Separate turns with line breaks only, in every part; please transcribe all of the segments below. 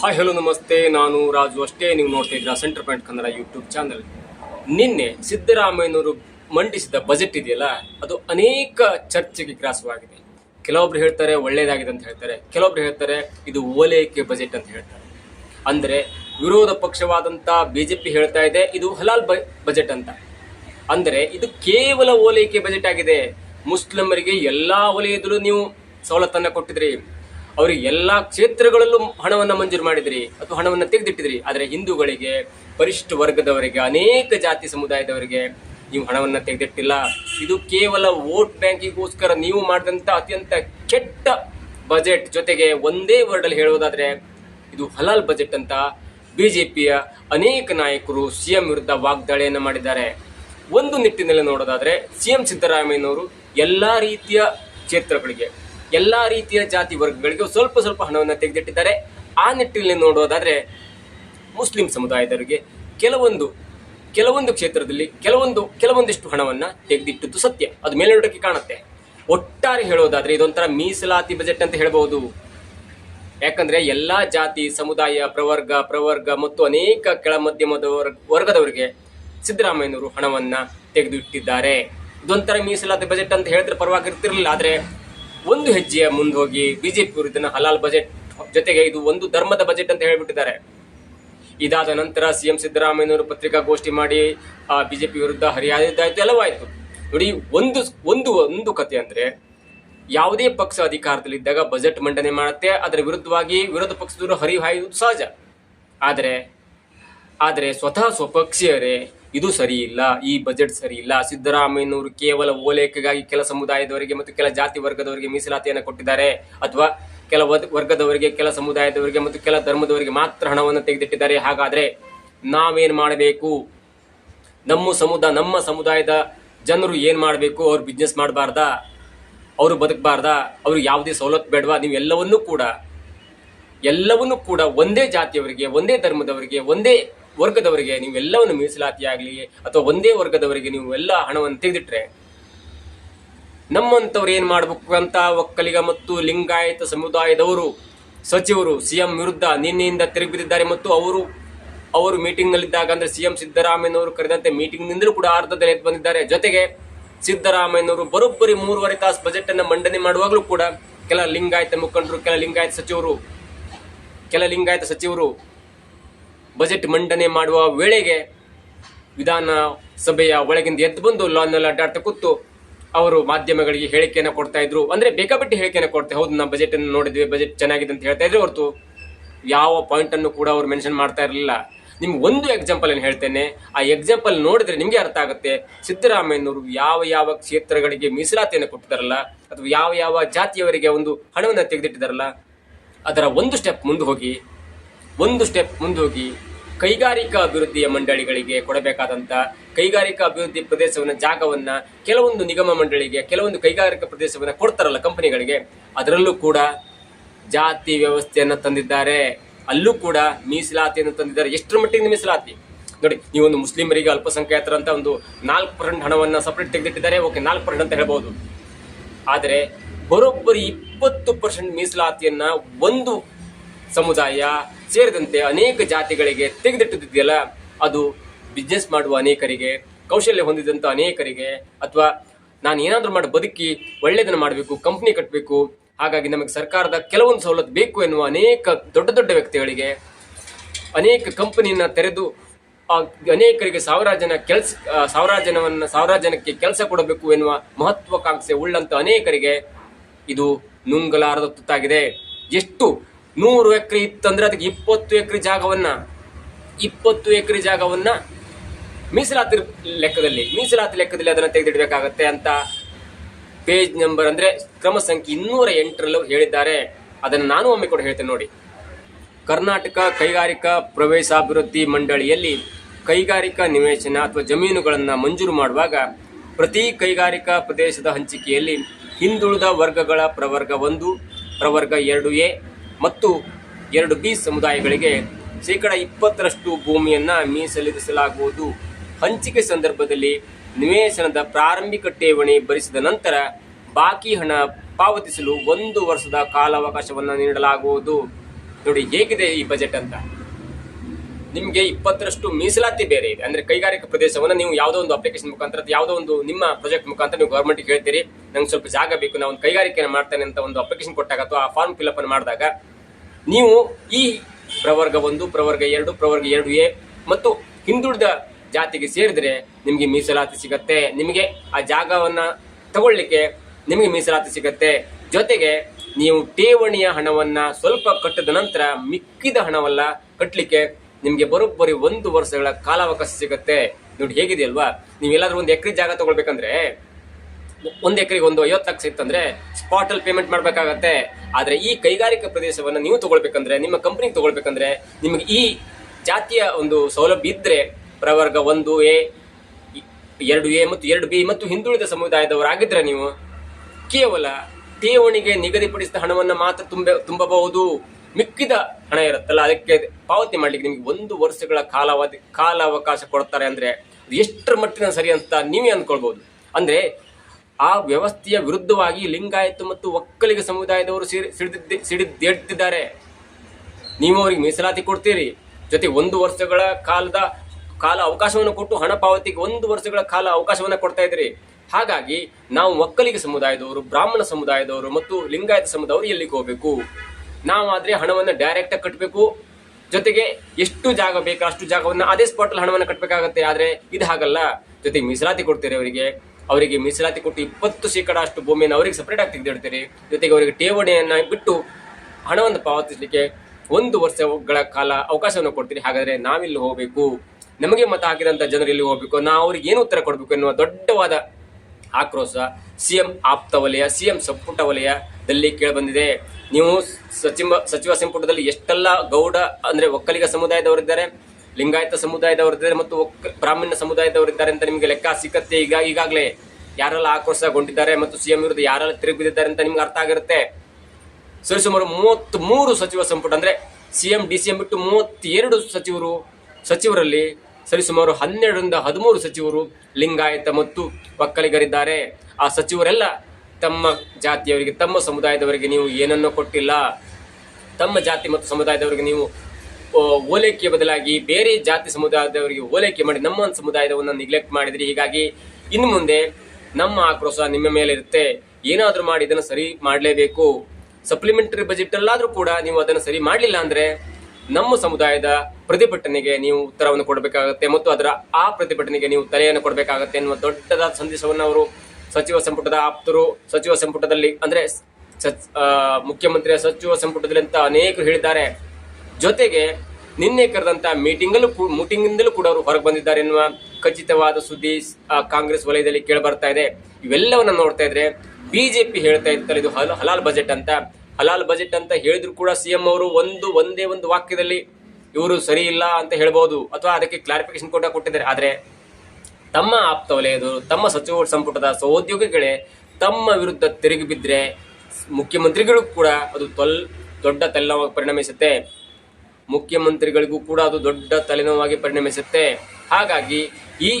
Hi hello ನಮಸ್ತೆ. ನಾನು ರಾಜು ಅಷ್ಟೇ. ನೀವು ನೋಡ್ತಾ ಇದ್ದೀರಾ centre point Kannada YouTube channel. ನಿನ್ನೆ ಸಿದ್ದರಾಮಯ್ಯನವರು ಮಂಡಿಸಿದ ಬಜೆಟ್ ಇದೆಯಲ್ಲ, ಅದು ಅನೇಕ ಚರ್ಚೆಗೆ ಗ್ರಾಸವಾಗಿದೆ. ಕೆಲವೊಬ್ರು ಹೇಳ್ತಾರೆ ಒಳ್ಳೆಯದಾಗಿದೆ ಅಂತ ಹೇಳ್ತಾರೆ, ಕೆಲವೊಬ್ರು ಹೇಳ್ತಾರೆ ಇದು ಓಲೈಕೆ ಬಜೆಟ್ ಅಂತ ಹೇಳ್ತಾರೆ. ಅಂದರೆ ವಿರೋಧ ಪಕ್ಷವಾದಂಥ ಬಿ ಜೆ ಪಿ ಹೇಳ್ತಾ ಇದೆ, ಇದು ಹಲಾಲ್ ಬಜೆಟ್ ಅಂತ. ಅಂದರೆ ಇದು ಕೇವಲ ಓಲೈಕೆ ಬಜೆಟ್ ಆಗಿದೆ. ಮುಸ್ಲಿಮರಿಗೆ ಎಲ್ಲ ವಲಯದಲ್ಲೂ ನೀವು ಸವಲತ್ತನ್ನು ಕೊಟ್ಟಿದ್ರಿ. ಅವರಿಗೆ ಎಲ್ಲಾ ಕ್ಷೇತ್ರಗಳಲ್ಲೂ ಹಣವನ್ನ ಮಂಜೂರು ಮಾಡಿದ್ರಿ ಅಥವಾ ಹಣವನ್ನ ತೆಗೆದಿಟ್ಟಿದ್ರಿ. ಆದರೆ ಹಿಂದೂಗಳಿಗೆ ಪರಿಶಿಷ್ಟ ವರ್ಗದವರಿಗೆ, ಅನೇಕ ಜಾತಿ ಸಮುದಾಯದವರಿಗೆ ನೀವು ಹಣವನ್ನ ತೆಗೆದಿಟ್ಟಿಲ್ಲ. ಇದು ಕೇವಲ ವೋಟ್ ಬ್ಯಾಂಕಿಗೋಸ್ಕರ ನೀವು ಮಾಡಿದಂತ ಅತ್ಯಂತ ಕೆಟ್ಟ ಬಜೆಟ್. ಜೊತೆಗೆ ಒಂದೇ ವರ್ಡ್ ಅಲ್ಲಿ ಹೇಳುವುದಾದ್ರೆ, ಇದು ಹಲಾಲ್ ಬಜೆಟ್ ಅಂತ ಬಿಜೆಪಿಯ ಅನೇಕ ನಾಯಕರು ಸಿಎಂ ವಿರುದ್ಧ ವಾಗ್ದಾಳಿಯನ್ನು ಮಾಡಿದ್ದಾರೆ. ಒಂದು ನಿಟ್ಟಿನಲ್ಲಿ ನೋಡೋದಾದ್ರೆ, ಸಿಎಂ ಸಿದ್ದರಾಮಯ್ಯನವರು ಎಲ್ಲಾ ರೀತಿಯ ಕ್ಷೇತ್ರಗಳಿಗೆ ಎಲ್ಲಾ ರೀತಿಯ ಜಾತಿ ವರ್ಗಗಳಿಗೆ ಸ್ವಲ್ಪ ಸ್ವಲ್ಪ ಹಣವನ್ನು ತೆಗೆದಿಟ್ಟಿದ್ದಾರೆ. ಆ ನಿಟ್ಟಿನಲ್ಲಿ ನೋಡೋದಾದ್ರೆ ಮುಸ್ಲಿಂ ಸಮುದಾಯದವರಿಗೆ ಕೆಲವೊಂದು ಕೆಲವೊಂದು ಕ್ಷೇತ್ರದಲ್ಲಿ ಕೆಲವೊಂದು, ಕೆಲವೊಂದಿಷ್ಟು ಹಣವನ್ನ ತೆಗೆದಿಟ್ಟದ್ದು ಸತ್ಯ. ಅದು ಮೇಲ್ನೋಟಕ್ಕೆ ಕಾಣುತ್ತೆ. ಒಟ್ಟಾರೆ ಹೇಳೋದಾದ್ರೆ ಇದೊಂಥರ ಮೀಸಲಾತಿ ಬಜೆಟ್ ಅಂತ ಹೇಳಬಹುದು ಯಾಕಂದ್ರೆ ಎಲ್ಲಾ ಜಾತಿ, ಸಮುದಾಯ, ಪ್ರವರ್ಗ ಪ್ರವರ್ಗ ಮತ್ತು ಅನೇಕ ಕೆಳ ಮಧ್ಯಮದ ವರ್ಗದವರಿಗೆ ಸಿದ್ದರಾಮಯ್ಯನವರು ಹಣವನ್ನ ತೆಗೆದಿಟ್ಟಿದ್ದಾರೆ. ಇದೊಂಥರ ಮೀಸಲಾತಿ ಬಜೆಟ್ ಅಂತ ಹೇಳಿದ್ರೆ ಪರವಾಗಿರ್ತಿರ್ಲಿಲ್ಲ. ಆದ್ರೆ ಒಂದು ಹೆಜ್ಜೆಯ ಮುಂದೆ ಹೋಗಿ ಬಿಜೆಪಿ ವಿರುದ್ಧನ ಹಲಾಲ್ ಬಜೆಟ್ ಜೊತೆಗೆ ಇದು ಒಂದು ಧರ್ಮದ ಬಜೆಟ್ ಅಂತ ಹೇಳಿಬಿಟ್ಟಿದ್ದಾರೆ. ಇದಾದ ನಂತರ ಸಿಎಂ ಸಿದ್ದರಾಮಯ್ಯನವರು ಪತ್ರಿಕಾಗೋಷ್ಠಿ ಮಾಡಿ, ಆ, ಬಿಜೆಪಿ ವಿರುದ್ಧ ಹರಿಯಾದಿದ್ದಾಯ್ತು ಎಲ್ಲವಾಯ್ತು ನೋಡಿ, ಒಂದು ಒಂದು ಒಂದು ಕತೆ ಅಂದ್ರೆ ಯಾವುದೇ ಪಕ್ಷ ಅಧಿಕಾರದಲ್ಲಿದ್ದಾಗ ಬಜೆಟ್ ಮಂಡನೆ ಮಾಡುತ್ತೆ, ಅದರ ವಿರುದ್ಧವಾಗಿ ವಿರೋಧ ಪಕ್ಷದವರು ಹರಿಹಾಯುವುದು ಸಹಜ. ಆದರೆ ಆದರೆ ಸ್ವತಃ ಸ್ವಪಕ್ಷೀಯರೇ ಇದು ಸರಿ ಇಲ್ಲ ಈ ಬಜೆಟ್ ಸರಿ ಇಲ್ಲ ಸಿದ್ದರಾಮಯ್ಯನವರು ಕೇವಲ ಓಲೈಕೆಗಾಗಿ ಕೆಲ ಸಮುದಾಯದವರಿಗೆ ಮತ್ತು ಕೆಲ ಜಾತಿ ವರ್ಗದವರಿಗೆ ಮೀಸಲಾತಿಯನ್ನು ಕೊಟ್ಟಿದ್ದಾರೆ. ಅಥವಾ ಕೆಲ ವರ್ಗದವರಿಗೆ, ಕೆಲ ಸಮುದಾಯದವರಿಗೆ ಮತ್ತು ಕೆಲ ಧರ್ಮದವರಿಗೆ ಮಾತ್ರ ಹಣವನ್ನು ತೆಗೆದಿಟ್ಟಿದ್ದಾರೆ. ಹಾಗಾದ್ರೆ ನಾವೇನ್ ಮಾಡಬೇಕು? ನಮ್ಮ ಸಮುದಾಯ ನಮ್ಮ ಸಮುದಾಯದ ಜನರು ಏನ್ ಮಾಡಬೇಕು? ಅವ್ರು ಬಿಸ್ನೆಸ್ ಮಾಡಬಾರ್ದಾ? ಅವರು ಬದುಕಬಾರ್ದಾ? ಅವ್ರಿಗೆ ಯಾವುದೇ ಸವಲತ್ತು ಬೇಡವಾ? ನೀವು ಎಲ್ಲವನ್ನೂ ಕೂಡ ಎಲ್ಲವನ್ನೂ ಕೂಡ ಒಂದೇ ಜಾತಿಯವರಿಗೆ, ಒಂದೇ ಧರ್ಮದವರಿಗೆ, ಒಂದೇ ವರ್ಗದವರಿಗೆ ನೀವೆಲ್ಲವನ್ನು ಮೀಸಲಾತಿ ಆಗಲಿ ಅಥವಾ ಒಂದೇ ವರ್ಗದವರಿಗೆ ನೀವು ಎಲ್ಲ ಹಣವನ್ನು ತೆಗೆದಿಟ್ರೆ ನಮ್ಮಂಥವ್ರು ಏನು ಮಾಡಬೇಕು ಅಂತ ಒಕ್ಕಲಿಗ ಮತ್ತು ಲಿಂಗಾಯತ ಸಮುದಾಯದವರು, ಸಚಿವರು, ಸಿಎಂ ವಿರುದ್ಧ ನಿನ್ನೆಯಿಂದ ತಿರುಗಿಬಿದ್ದಿದ್ದಾರೆ ಮತ್ತು ಅವರು ಅವರು ಮೀಟಿಂಗ್ ಅಂದರೆ ಸಿಎಂ ಸಿದ್ದರಾಮಯ್ಯನವರು ಕರೆದಂತೆ ಮೀಟಿಂಗ್ ನಿಂದಲೂ ಕೂಡ ಅರ್ಧದಲ್ಲಿ ಎದ್ದು ಬಂದಿದ್ದಾರೆ. ಜೊತೆಗೆ ಸಿದ್ದರಾಮಯ್ಯನವರು ಬರೋಬ್ಬರಿ ಮೂರುವರೆ ತಾಸು ಬಜೆಟ್ ಅನ್ನ ಮಂಡನೆ ಮಾಡುವಾಗಲೂ ಕೂಡ ಕೆಲ ಲಿಂಗಾಯತ ಮುಖಂಡರು, ಕೆಲ ಲಿಂಗಾಯತ ಸಚಿವರು, ಕೆಲ ಲಿಂಗಾಯತ ಸಚಿವರು ಬಜೆಟ್ ಮಂಡನೆ ಮಾಡುವ ವೇಳೆಗೆ ವಿಧಾನ ಸಭೆಯ ಒಳಗಿಂದ ಎದ್ದು ಬಂದು ಲಾನ್ನಲ್ಲಿ ಅಡ್ಡಾಡ್ತಾ ಕೂತು ಅವರು ಮಾಧ್ಯಮಗಳಿಗೆ ಹೇಳಿಕೆಯನ್ನು ಕೊಡ್ತಾ ಇದ್ರು. ಅಂದ್ರೆ ಬೇಕಾಬಿಟ್ಟು ಹೇಳಿಕೆಯನ್ನು ಕೊಡ್ತಾ ಹೌದು, ನಾವು ಬಜೆಟ್ ಅನ್ನು ನೋಡಿದ್ವಿ, ಬಜೆಟ್ ಚೆನ್ನಾಗಿದೆ ಅಂತ ಹೇಳ್ತಾ ಇದ್ರೆ ಹೊರತು ಯಾವ ಪಾಯಿಂಟ್ ಅನ್ನು ಕೂಡ ಅವರು ಮೆನ್ಷನ್ ಮಾಡ್ತಾ ಇರಲಿಲ್ಲ. ನಿಮ್ಗೆ ಒಂದು ಎಕ್ಸಾಂಪಲ್ ಏನು ಹೇಳ್ತೇನೆ. ಆ ಎಕ್ಸಾಂಪಲ್ ನೋಡಿದ್ರೆ ನಿಮಗೆ ಅರ್ಥ ಆಗುತ್ತೆ. ಸಿದ್ದರಾಮಯ್ಯನವರು ಯಾವ ಯಾವ ಕ್ಷೇತ್ರಗಳಿಗೆ ಮೀಸಲಾತಿಯನ್ನು ಕೊಟ್ಟಿದ್ದಾರಲ್ಲ, ಅಥವಾ ಯಾವ ಯಾವ ಜಾತಿಯವರಿಗೆ ಒಂದು ಹಣವನ್ನು ತೆಗೆದಿಟ್ಟಿದ್ದಾರಲ್ಲ, ಅದರ ಒಂದು ಸ್ಟೆಪ್ ಮುಂದೆ ಹೋಗಿ ಒಂದು ಸ್ಟೆಪ್ ಮುಂದೋಗಿ ಕೈಗಾರಿಕಾ ಅಭಿವೃದ್ಧಿಯ ಮಂಡಳಿಗಳಿಗೆ ಕೊಡಬೇಕಾದಂತ ಕೈಗಾರಿಕಾ ಅಭಿವೃದ್ಧಿ ಪ್ರದೇಶವನ್ನ, ಜಾಗವನ್ನ ಕೆಲವೊಂದು ನಿಗಮ ಮಂಡಳಿಗೆ, ಕೆಲವೊಂದು ಕೈಗಾರಿಕಾ ಪ್ರದೇಶವನ್ನ ಕೊಡ್ತಾರಲ್ಲ ಕಂಪನಿಗಳಿಗೆ, ಅದರಲ್ಲೂ ಕೂಡ ಜಾತಿ ವ್ಯವಸ್ಥೆಯನ್ನು ತಂದಿದ್ದಾರೆ. ಅಲ್ಲೂ ಕೂಡ ಮೀಸಲಾತಿಯನ್ನು ತಂದಿದ್ದಾರೆ. ಎಷ್ಟರ ಮಟ್ಟಿಗೆ ಮೀಸಲಾತಿ? ನೋಡಿ, ನೀವೊಂದು ಮುಸ್ಲಿಮರಿಗೆ ಅಲ್ಪಸಂಖ್ಯಾತರಂತ ಒಂದು ನಾಲ್ಕು ಪರ್ಸೆಂಟ್ ಹಣವನ್ನ ಸಪರೇಟ್ ತೆಗೆದಿಟ್ಟಿದ್ದಾರೆ. ಓಕೆ, ನಾಲ್ಕು ಪರ್ಸೆಂಟ್ ಅಂತ ಹೇಳ್ಬೋದು. ಆದರೆ, ಬರೋಬ್ಬರಿ ಇಪ್ಪತ್ತು ಪರ್ಸೆಂಟ್ ಮೀಸಲಾತಿಯನ್ನ ಒಂದು ಸಮುದಾಯ ಸೇರಿದಂತೆ ಅನೇಕ ಜಾತಿಗಳಿಗೆ ತೆಗೆದಿಟ್ಟಿದೆಯಲ್ಲ ಅದು ಬಿಸ್ನೆಸ್ ಮಾಡುವ ಅನೇಕರಿಗೆ, ಕೌಶಲ್ಯ ಹೊಂದಿದಂತ ಅನೇಕರಿಗೆ, ಅಥವಾ ನಾನು ಏನಾದರೂ ಮಾಡಿ, ಬದುಕಿ ಒಳ್ಳೆಯದನ್ನು ಮಾಡಬೇಕು ಕಂಪ್ನಿ ಕಟ್ಟಬೇಕು ಹಾಗಾಗಿ ನಮಗೆ ಸರ್ಕಾರದ ಕೆಲವೊಂದು ಸವಲತ್ತು ಬೇಕು ಎನ್ನುವ ಅನೇಕ ದೊಡ್ಡ ದೊಡ್ಡ ವ್ಯಕ್ತಿಗಳಿಗೆ, ಅನೇಕ ಕಂಪನಿಯನ್ನ ತೆರೆದು ಅನೇಕರಿಗೆ ಸಾವಿರಾರು ಜನ ಕೆಲಸ ಸಾವಿರ ಜನವನ್ನ ಸಾವಿರ ಜನಕ್ಕೆ ಕೆಲಸ ಕೊಡಬೇಕು ಎನ್ನುವ ಮಹತ್ವಾಕಾಂಕ್ಷೆ ಉಳ್ಳಂತ ಅನೇಕರಿಗೆ ಇದು ನುಂಗಲಾರದ ತುತ್ತಾಗಿದೆ. ಎಷ್ಟು ನೂರು ಎಕರೆ ಇತ್ತಂದ್ರೆ ಅದಕ್ಕೆ ಇಪ್ಪತ್ತು ಎಕರೆ ಜಾಗವನ್ನ, ಇಪ್ಪತ್ತು ಎಕರೆ ಜಾಗವನ್ನ ಮೀಸಲಾತಿ ಲೆಕ್ಕದಲ್ಲಿ ಮೀಸಲಾತಿ ಲೆಕ್ಕದಲ್ಲಿ ಅದನ್ನ ತೆಗೆದಿಡಬೇಕಾಗತ್ತೆ ಅಂತ ಪೇಜ್ ನಂಬರ್ ಅಂದ್ರೆ ಕ್ರಮ ಸಂಖ್ಯೆ ಇನ್ನೂರ ಎಂಟರಲ್ಲೂ ಹೇಳಿದ್ದಾರೆ. ಅದನ್ನು ನಾನು ಒಮ್ಮೆ ಕೂಡ ಹೇಳ್ತೇನೆ ನೋಡಿ. ಕರ್ನಾಟಕ ಕೈಗಾರಿಕಾ ಪ್ರವೇಶಾಭಿವೃದ್ಧಿ ಮಂಡಳಿಯಲ್ಲಿ ಕೈಗಾರಿಕಾ ನಿವೇಶನ ಅಥವಾ ಜಮೀನುಗಳನ್ನು ಮಂಜೂರು ಮಾಡುವಾಗ ಪ್ರತಿ ಕೈಗಾರಿಕಾ ಪ್ರದೇಶದ ಹಂಚಿಕೆಯಲ್ಲಿ ಹಿಂದುಳಿದ ವರ್ಗಗಳ ಪ್ರವರ್ಗ ಒಂದು, ಪ್ರವರ್ಗ ಎರಡು ಎ ಮತ್ತು ಎರಡು ಬಿ ಸಮುದಾಯಗಳಿಗೆ ಶೇಕಡ ಇಪ್ಪತ್ತರಷ್ಟು ಭೂಮಿಯನ್ನು ಮೀಸಲಿರಿಸಲಾಗುವುದು. ಹಂಚಿಕೆ ಸಂದರ್ಭದಲ್ಲಿ ನಿವೇಶನದ ಪ್ರಾರಂಭಿಕ ಠೇವಣಿ ಭರಿಸಿದ ನಂತರ ಬಾಕಿ ಹಣ ಪಾವತಿಸಲು ಒಂದು ವರ್ಷದ ಕಾಲಾವಕಾಶವನ್ನು ನೀಡಲಾಗುವುದು. ನೋಡಿ, ಹೇಗಿದೆ ಈ ಬಜೆಟ್ ಅಂತ? ನಿಮಗೆ ಇಪ್ಪತ್ತರಷ್ಟು ಮೀಸಲಾತಿ ಬೇರೆ ಇದೆ. ಅಂದರೆ ಕೈಗಾರಿಕಾ ಪ್ರದೇಶವನ್ನು ನೀವು ಯಾವುದೋ ಒಂದು ಅಪ್ಲಿಕೇಶನ್ ಮುಖಾಂತರ ಯಾವುದೋ ಒಂದು ನಿಮ್ಮ ಪ್ರಾಜೆಕ್ಟ್ ಮುಖಾಂತರ ನೀವು ಗೌರ್ಮೆಂಟ್ಗೆ ಹೇಳ್ತೀರಿ. ನಂಗೆ ಸ್ವಲ್ಪ ಜಾಗ ಬೇಕು ನಾವು ಒಂದು ಕೈಗಾರಿಕೆಯನ್ನು ಮಾಡ್ತೇನೆ ಅಂತ ಒಂದು ಅಪ್ಲಿಕೇಶನ್ ಕೊಟ್ಟಾಗ ಅಥವಾ ಆ ಫಾರ್ಮ್ ಫಿಲಪ್ ಅನ್ನು ಮಾಡಿದಾಗ, ನೀವು ಈ ಪ್ರವರ್ಗ ಒಂದು, ಪ್ರವರ್ಗ ಎರಡು ಪ್ರವರ್ಗ ಎರಡು ಎ ಮತ್ತು ಹಿಂದುಳಿದ ಜಾತಿಗೆ ಸೇರಿದ್ರೆ ನಿಮಗೆ ಮೀಸಲಾತಿ ಸಿಗತ್ತೆ. ನಿಮಗೆ ಆ ಜಾಗವನ್ನು ತಗೊಳ್ಳಿಕ್ಕೆ ನಿಮಗೆ ಮೀಸಲಾತಿ ಸಿಗತ್ತೆ. ಜೊತೆಗೆ ನೀವು ಠೇವಣಿಯ ಹಣವನ್ನು ಸ್ವಲ್ಪ ಕಟ್ಟಿದ ನಂತರ ಮಿಕ್ಕಿದ ಹಣವಲ್ಲ ಕಟ್ಟಲಿಕ್ಕೆ ನಿಮಗೆ ಬರೋಬ್ಬರಿ ಒಂದು ವರ್ಷಗಳ ಕಾಲಾವಕಾಶ ಸಿಗತ್ತೆ. ನೋಡಿ ಹೇಗಿದೆ ಅಲ್ವಾ ನೀವೆಲ್ಲಾದ್ರೂ ಒಂದು ಎಕರೆ ಜಾಗ ತಗೊಳ್ಬೇಕಂದ್ರೆ ಒಂದು ಎಕರೆಗೆ ಒಂದು ಐವತ್ತು ಲಕ್ಷ ಇತ್ತಂದ್ರೆ ಸ್ಪಾಟ್ ಅಲ್ಲಿ ಪೇಮೆಂಟ್ ಮಾಡಬೇಕಾಗತ್ತೆ. ಆದ್ರೆ ಈ ಕೈಗಾರಿಕಾ ಪ್ರದೇಶವನ್ನ ನೀವು ತಗೊಳ್ಬೇಕಂದ್ರೆ, ನಿಮ್ಮ ಕಂಪನಿಗೆ ತಗೊಳ್ಬೇಕಂದ್ರೆ, ನಿಮಗೆ ಈ ಜಾತಿಯ ಒಂದು ಸೌಲಭ್ಯ ಇದ್ರೆ ಪ್ರವರ್ಗ ಒಂದು ಎ, ಎರಡು ಎ ಮತ್ತು ಎರಡು ಬಿ ಮತ್ತು ಹಿಂದುಳಿದ ಸಮುದಾಯದವರಾಗಿದ್ರೆ ನೀವು ಕೇವಲ ಠೇವಣಿಗೆ ನಿಗದಿಪಡಿಸಿದ ಹಣವನ್ನ ಮಾತ್ರ ತುಂಬ, ತುಂಬಬಹುದು. ಮಿಕ್ಕಿದ ಹಣ ಇರುತ್ತಲ್ಲ, ಅದಕ್ಕೆ ಪಾವತಿ ಮಾಡ್ಲಿಕ್ಕೆ ನಿಮಗೆ ಒಂದು ವರ್ಷಗಳ ಕಾಲಾವಧಿ, ಕಾಲಾವಕಾಶ ಕೊಡ್ತಾರೆ ಅಂದ್ರೆ ಅದು ಎಷ್ಟರ ಮಟ್ಟಿನ ಸರಿ ಅಂತ ನೀವೇ ಅಂದ್ಕೊಳ್ಬಹುದು. ಅಂದ್ರೆ ಆ ವ್ಯವಸ್ಥೆಯ ವಿರುದ್ಧವಾಗಿ ಲಿಂಗಾಯತ ಮತ್ತು ಒಕ್ಕಲಿಗ ಸಮುದಾಯದವರು ಸಿಡಿ ನೀವು ಅವರಿಗೆ ಮೀಸಲಾತಿ ಕೊಡ್ತೀರಿ. ಜೊತೆ ಒಂದು ವರ್ಷಗಳ ಕಾಲದ ಕಾಲ ಅವಕಾಶವನ್ನು ಕೊಟ್ಟು ಹಣ ಪಾವತಿಗೆ ಒಂದು ವರ್ಷಗಳ ಕಾಲ ಅವಕಾಶವನ್ನು ಕೊಡ್ತಾ ಇದ್ರಿ. ಹಾಗಾಗಿ ನಾವು ಒಕ್ಕಲಿಗ ಸಮುದಾಯದವರು, ಬ್ರಾಹ್ಮಣ ಸಮುದಾಯದವರು ಮತ್ತು ಲಿಂಗಾಯತ ಸಮುದಾಯವರು ಎಲ್ಲಿಗೆ ಹೋಗಬೇಕು? ನಾವಾದ್ರೆ ಹಣವನ್ನು ಡೈರೆಕ್ಟ್ ಆಗಿ ಕಟ್ಟಬೇಕು ಜೊತೆಗೆ ಎಷ್ಟು ಜಾಗ ಬೇಕು ಅಷ್ಟು ಜಾಗವನ್ನು ಅದೇ ಸ್ಪಾಟ್ ಅಲ್ಲಿ ಹಣವನ್ನು ಕಟ್ಟಬೇಕಾಗತ್ತೆ ಆದ್ರೆ ಇದು ಹಾಗಲ್ಲ. ಜೊತೆಗೆ ಮೀಸಲಾತಿ ಕೊಡ್ತೀರಿ ಅವರಿಗೆ. ಅವರಿಗೆ ಮೀಸಲಾತಿ ಕೊಟ್ಟು ಇಪ್ಪತ್ತು ಶೇಕಡ ಅಷ್ಟು ಭೂಮಿಯನ್ನು ಅವರಿಗೆ ಸಪರೇಟ್ ಆಗಿ ತೆಗೆದಿಡ್ತೀರಿ. ಜೊತೆಗೆ ಅವರಿಗೆ ಠೇವಣಿಯನ್ನ ಬಿಟ್ಟು ಹಣವನ್ನು ಪಾವತಿಸಲಿಕ್ಕೆ ಒಂದು ವರ್ಷಗಳ ಕಾಲ ಅವಕಾಶವನ್ನು ಕೊಡ್ತೀರಿ. ಹಾಗಾದ್ರೆ ನಾವಿಲ್ಲಿ ಹೋಗಬೇಕು. ನಮಗೆ ಮತ ಹಾಕಿದಂತ ಜನರು ಇಲ್ಲಿ ಹೋಗಬೇಕು? ನಾವು ಅವ್ರಿಗೆ ಏನು ಉತ್ತರ ಕೊಡಬೇಕು ಎನ್ನುವ ದೊಡ್ಡವಾದ ಆಕ್ರೋಶ ಸಿ ಎಂ ಆಪ್ತ ವಲಯ ಸಿ ಎಂ ಸಂಪುಟ ವಲಯದಲ್ಲಿ ಕೇಳಿಬಂದಿದೆ. ನೀವು ಸಚಿವ ಸಚಿವ ಸಂಪುಟದಲ್ಲಿ ಎಷ್ಟೆಲ್ಲ ಗೌಡ ಅಂದ್ರೆ ಒಕ್ಕಲಿಗ ಸಮುದಾಯದವರಿದ್ದಾರೆ? ಲಿಂಗಾಯತ ಸಮುದಾಯದವರಿದ್ದಾರೆ ಮತ್ತು ಬ್ರಾಹ್ಮಣ ಸಮುದಾಯದವರಿದ್ದಾರೆ ಅಂತ ನಿಮಗೆ ಲೆಕ್ಕ ಸಿಕ್ಕತ್ತೆ ಈಗ, ಈಗಾಗಲೇ ಯಾರೆಲ್ಲ ಆಕ್ರೋಶಗೊಂಡಿದ್ದಾರೆ ಮತ್ತು ಸಿಎಂ ವಿರುದ್ಧ ಯಾರೆಲ್ಲ ತಿರುಗಿ ಬಿದ್ದಿದ್ದಾರೆ ಅಂತ ನಿಮ್ಗೆ ಅರ್ಥ ಆಗಿರುತ್ತೆ ಸರಿಸುಮಾರು ಮೂವತ್ತ್ ಮೂರು ಸಚಿವ ಸಂಪುಟ, ಅಂದ್ರೆ ಸಿಎಂ ಡಿ ಸಿ ಬಿಟ್ಟು ಮೂವತ್ತೆರಡು ಸಚಿವರು, ಸಚಿವರಲ್ಲಿ ಸರಿಸುಮಾರು ಹನ್ನೆರಡರಿಂದ ಹದಿಮೂರು ಸಚಿವರು ಲಿಂಗಾಯತ ಮತ್ತು ಒಕ್ಕಲಿಗರಿದ್ದಾರೆ. ಆ ಸಚಿವರೆಲ್ಲ ತಮ್ಮ ಜಾತಿಯವರಿಗೆ, ತಮ್ಮ ಸಮುದಾಯದವರಿಗೆ ನೀವು ಏನನ್ನೂ ಕೊಟ್ಟಿಲ್ಲ. ತಮ್ಮ ಜಾತಿ ಮತ್ತು ಸಮುದಾಯದವರಿಗೆ ನೀವು ಓಲೈಕೆ ಬದಲಾಗಿ ಬೇರೆ ಜಾತಿ ಸಮುದಾಯದವರಿಗೆ ಓಲೈಕೆ ಮಾಡಿ ನಮ್ಮ ಸಮುದಾಯದವನ್ನ ನಿಗ್ಲೆಕ್ಟ್ ಮಾಡಿದ್ರಿ. ಹೀಗಾಗಿ ಇನ್ನು ಮುಂದೆ ನಮ್ಮ ಆಕ್ರೋಶ ನಿಮ್ಮ ಮೇಲೆ ಇರುತ್ತೆ. ಏನಾದರೂ ಮಾಡಿ ಇದನ್ನು ಸರಿ ಮಾಡಲೇಬೇಕು. ಸಪ್ಲಿಮೆಂಟರಿ ಬಜೆಟ್ ಅಲ್ಲಾದ್ರೂ ಕೂಡ ನೀವು ಅದನ್ನು ಸರಿ ಮಾಡಲಿಲ್ಲ ಅಂದ್ರೆ ನಮ್ಮ ಸಮುದಾಯದ ಪ್ರತಿಭಟನೆಗೆ ನೀವು ಉತ್ತರವನ್ನು ಕೊಡಬೇಕಾಗುತ್ತೆ ಮತ್ತು ಅದರ ಆ ಪ್ರತಿಭಟನೆಗೆ ನೀವು ತಲೆಯನ್ನು ಕೊಡಬೇಕಾಗುತ್ತೆ ಎನ್ನುವ ದೊಡ್ಡದಾದ ಸಂದೇಶವನ್ನು ಅವರು ಸಚಿವ ಸಂಪುಟದ ಆಪ್ತರು, ಸಚಿವ ಸಂಪುಟದಲ್ಲಿ ಅಂದ್ರೆ ಮುಖ್ಯಮಂತ್ರಿಯ ಸಚಿವ ಸಂಪುಟದಲ್ಲಿ ಅಂತ ಅನೇಕರು ಹೇಳಿದ್ದಾರೆ. ಜೊತೆಗೆ ನಿನ್ನೆ ಕರೆದಂತ ಮೀಟಿಂಗಲ್ಲೂ ಮೀಟಿಂಗಿಂದಲೂ ಕೂಡ ಅವರು ಹೊರಗೆ ಬಂದಿದ್ದಾರೆ ಎನ್ನುವ ಖಚಿತವಾದ ಸುದ್ದಿ ಕಾಂಗ್ರೆಸ್ ವಲಯದಲ್ಲಿ ಕೇಳಿ ಬರ್ತಾ ಇದೆ. ಇವೆಲ್ಲವನ್ನ ನೋಡ್ತಾ ಇದ್ರೆ ಬಿಜೆಪಿ ಹೇಳ್ತಾ ಇತ್ತಲ್ಲ ಇದು ಹಲ- ಹಲಾಲ್ ಬಜೆಟ್ ಅಂತ. ಹಲಾಲ್ ಬಜೆಟ್ ಅಂತ ಹೇಳಿದ್ರು ಕೂಡ ಸಿಎಂ ಅವರು ಒಂದು, ಒಂದೇ ಒಂದು ವಾಕ್ಯದಲ್ಲಿ ಇವರು ಸರಿ ಇಲ್ಲ ಅಂತ ಹೇಳ್ಬೋದು ಅಥವಾ ಅದಕ್ಕೆ ಕ್ಲಾರಿಫಿಕೇಶನ್ ಕೂಡ ಕೊಟ್ಟಿದ್ದಾರೆ. ಆದ್ರೆ ತಮ್ಮ ಆಪ್ತ ವಲಯದವರು, ತಮ್ಮ ಸಚಿವ ಸಂಪುಟದ ಸಹೋದ್ಯೋಗಿಗಳೇ ತಮ್ಮ ವಿರುದ್ಧ ತಿರುಗಿ ಬಿದ್ದರೆ ಮುಖ್ಯಮಂತ್ರಿಗಳು ಕೂಡ ಅದು ತೊಲ್, ದೊಡ್ಡ ತಲ್ಲವಾಗಿ ಪರಿಣಮಿಸುತ್ತೆ. ಮುಖ್ಯಮಂತ್ರಿಗಳಿಗೂ ಕೂಡ ಅದು ದೊಡ್ಡ ತಲೆನೋವಾಗಿ ಪರಿಣಮಿಸುತ್ತೆ. ಹಾಗಾಗಿ ಈ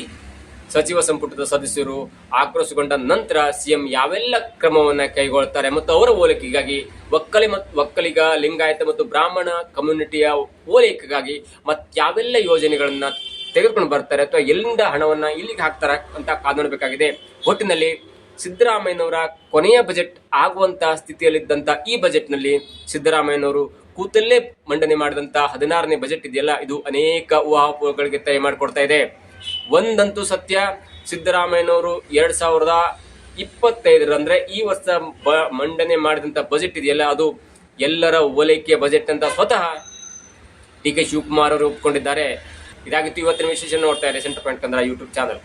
ಸಚಿವ ಸಂಪುಟದ ಸದಸ್ಯರು ಆಕ್ರೋಶಗೊಂಡ ನಂತರ ಸಿಎಂ ಯಾವೆಲ್ಲ ಕ್ರಮವನ್ನ ಕೈಗೊಳ್ತಾರೆ ಮತ್ತು ಅವರ ಓಲೈಕೆಗಾಗಿ ಒಕ್ಕಲಿ ಮತ್ತು ಒಕ್ಕಲಿಗ, ಲಿಂಗಾಯತ ಮತ್ತು ಬ್ರಾಹ್ಮಣ ಕಮ್ಯುನಿಟಿಯ ಓಲೈಕೆಗಾಗಿ ಮತ್ ಯಾವೆಲ್ಲ ಯೋಜನೆಗಳನ್ನ ತೆಗೆದುಕೊಂಡು ಬರ್ತಾರೆ ಅಥವಾ ಎಲ್ಲಿಂದ ಹಣವನ್ನ ಇಲ್ಲಿಗೆ ಹಾಕ್ತಾರೆ ಅಂತ ಕಾದು ನೋಡಬೇಕಾಗಿದೆ ಒಟ್ಟಿನಲ್ಲಿ ಸಿದ್ದರಾಮಯ್ಯನವರ ಕೊನೆಯ ಬಜೆಟ್ ಆಗುವಂತಹ ಸ್ಥಿತಿಯಲ್ಲಿದ್ದಂಥ ಈ ಬಜೆಟ್ನಲ್ಲಿ ಸಿದ್ದರಾಮಯ್ಯನವರು ಕೂತಲ್ಲೇ ಮಂಡನೆ ಮಾಡಿದಂತ ಹದಿನಾರನೇ ಬಜೆಟ್ ಇದೆಯಲ್ಲ, ಇದು ಅನೇಕ ಊಹಾಪೋಹಗಳಿಗೆ ತಯ ಮಾಡಿಕೊಡ್ತಾ ಇದೆ. ಒಂದಂತೂ ಸತ್ಯ, ಸಿದ್ದರಾಮಯ್ಯನವರು ಎರಡ್ ಸಾವಿರದ ಇಪ್ಪತ್ತೈದರ ಅಂದ್ರೆ ಈ ವರ್ಷ ಮಂಡನೆ ಮಾಡಿದಂತ ಬಜೆಟ್ ಇದೆಯಲ್ಲ, ಅದು ಎಲ್ಲರ ಓಲೈಕೆಯ ಬಜೆಟ್ ಅಂತ ಸ್ವತಃ ಡಿ ಕೆ ಶಿವಕುಮಾರ್ ಅವರು ಒಪ್ಕೊಂಡಿದ್ದಾರೆ. ಇದಾಗಿತ್ತು ಇವತ್ತಿನ ವಿಶೇಷ ನೋಡ್ತಾ ಇದೆ centre point Kannada YouTube channel